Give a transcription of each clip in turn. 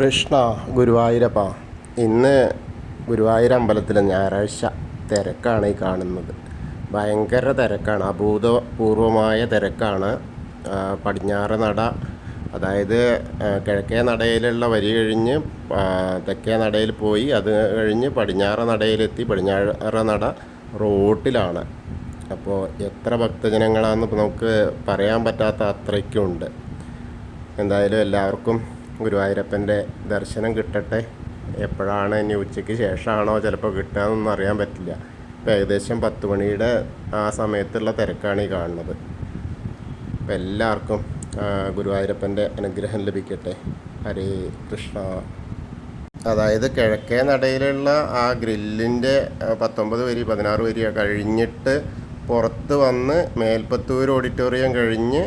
കൃഷ്ണ ഗുരുവായൂരപ്പ. ഇന്ന് ഗുരുവായൂർ അമ്പലത്തിൽ ഞായറാഴ്ച തിരക്കാണ് ഈ കാണുന്നത്. ഭയങ്കര തിരക്കാണ്. അഭൂതപൂർവമായ തിരക്കാണ്. പടിഞ്ഞാറ് നട അതായത് കിഴക്കേ നടയിലുള്ള വരി കഴിഞ്ഞ് തെക്കേ നടയിൽ പോയി അത് കഴിഞ്ഞ് പടിഞ്ഞാറ് നടയിലെത്തി പടിഞ്ഞാറ് നട റോട്ടിലാണ്. അപ്പോൾ എത്ര ഭക്തജനങ്ങളാണെന്ന് നമുക്ക് പറയാൻ പറ്റാത്ത അത്രയ്ക്കുണ്ട്. എന്തായാലും എല്ലാവർക്കും ഗുരുവായൂരപ്പന്റെ ദർശനം കിട്ടട്ടെ. എപ്പോഴാണ് ഇനി ഉച്ചയ്ക്ക് ശേഷമാണോ ചിലപ്പോൾ കിട്ടുക എന്നൊന്നും അറിയാൻ പറ്റില്ല. ഇപ്പം ഏകദേശം പത്ത് മണിയുടെ ആ സമയത്തുള്ള തിരക്കാണ് ഈ കാണുന്നത്. അപ്പം എല്ലാവർക്കും ഗുരുവായൂരപ്പന്റെ അനുഗ്രഹം ലഭിക്കട്ടെ. ഹരേ കൃഷ്ണ. അതായത് കിഴക്കേ നടയിലുള്ള ആ ഗ്രില്ലിന്റെ പത്തൊമ്പത് വരി പതിനാറ് വരി കഴിഞ്ഞിട്ട് പുറത്ത് വന്ന് മേൽപ്പത്തൂർ ഓഡിറ്റോറിയം കഴിഞ്ഞ്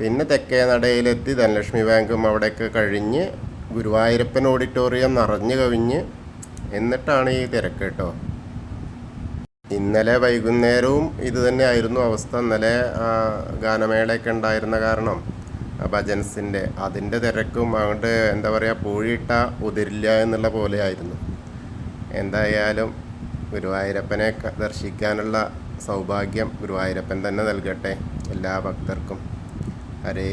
പിന്നെ തെക്കേ നടയിലെത്തി ധനലക്ഷ്മി ബാങ്കും അവിടെയൊക്കെ കഴിഞ്ഞ് ഗുരുവായൂരപ്പൻ ഓഡിറ്റോറിയം നിറഞ്ഞു കവിഞ്ഞ് എന്നിട്ടാണ് ഈ തിരക്ക് കേട്ടോ. ഇന്നലെ വൈകുന്നേരവും ഇത് തന്നെയായിരുന്നു അവസ്ഥ. ഇന്നലെ ഗാനമേളയൊക്കെ ഉണ്ടായിരുന്ന കാരണം ഭജൻസിന്റെ അതിന്റെ തിരക്കും അങ്ങോട്ട് എന്താ പറയുക പൂഴിയിട്ട ഉതിരില്ല എന്നുള്ള പോലെയായിരുന്നു. എന്തായാലും ഗുരുവായൂരപ്പനെ ദർശിക്കാനുള്ള സൗഭാഗ്യം ഗുരുവായൂരപ്പൻ തന്നെ നൽകട്ടെ എല്ലാ ഭക്തർക്കും. ഹരേ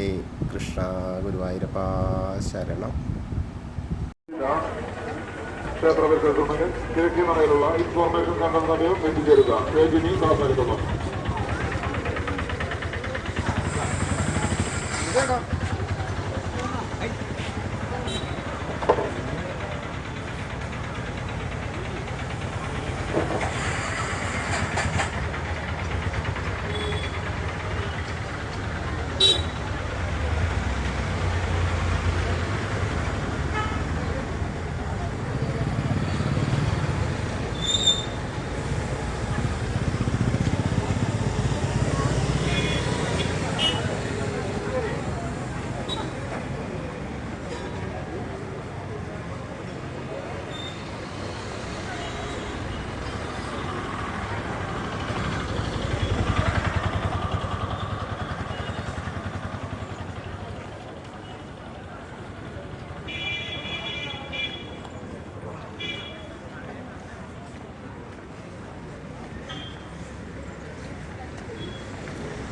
കൃഷ്ണ ഗുരുവായൂരപ്പ ശരണം. നടയിലുള്ള ഇൻഫോർമേഷൻ സെന്റർ സമയം എത്തിച്ചേരുക.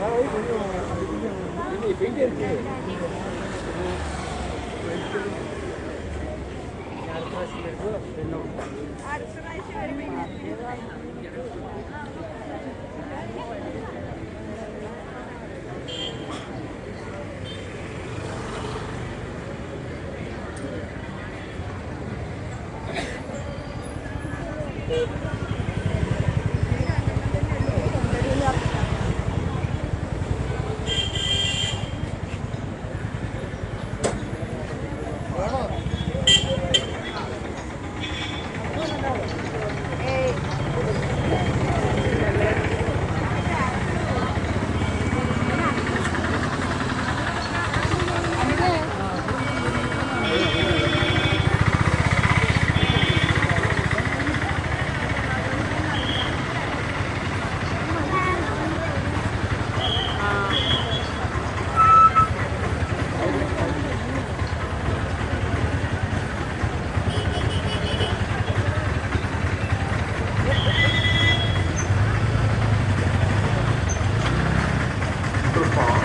സഹകരിക്കുന്നു കൃഷ്ണ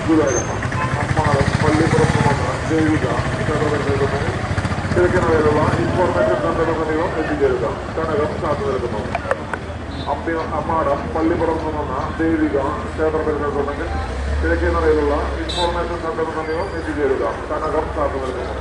ഗുരുവായൂരപ്പ അമ്മാളം പള്ളിപ്പുറത്ത് വന്ന ജൈവിക ക്ഷേത്രപരിസരത്തുണ്ടെങ്കിൽ കിഴക്കേ ഇൻഫോർമേഷൻ സമീപം എത്തിച്ചേരുക കനകം കാത്തു നിൽക്കുന്നു അമ്പ്യ അമ്മാടം പള്ളിപ്പുറത്ത് വന്ന ദൈവിക കിഴക്കേ നടയിലുള്ള ഇൻഫോർമേഷൻ സമീപം എത്തിച്ചേരുക കനകം കാത്തു നിൽക്കുന്നു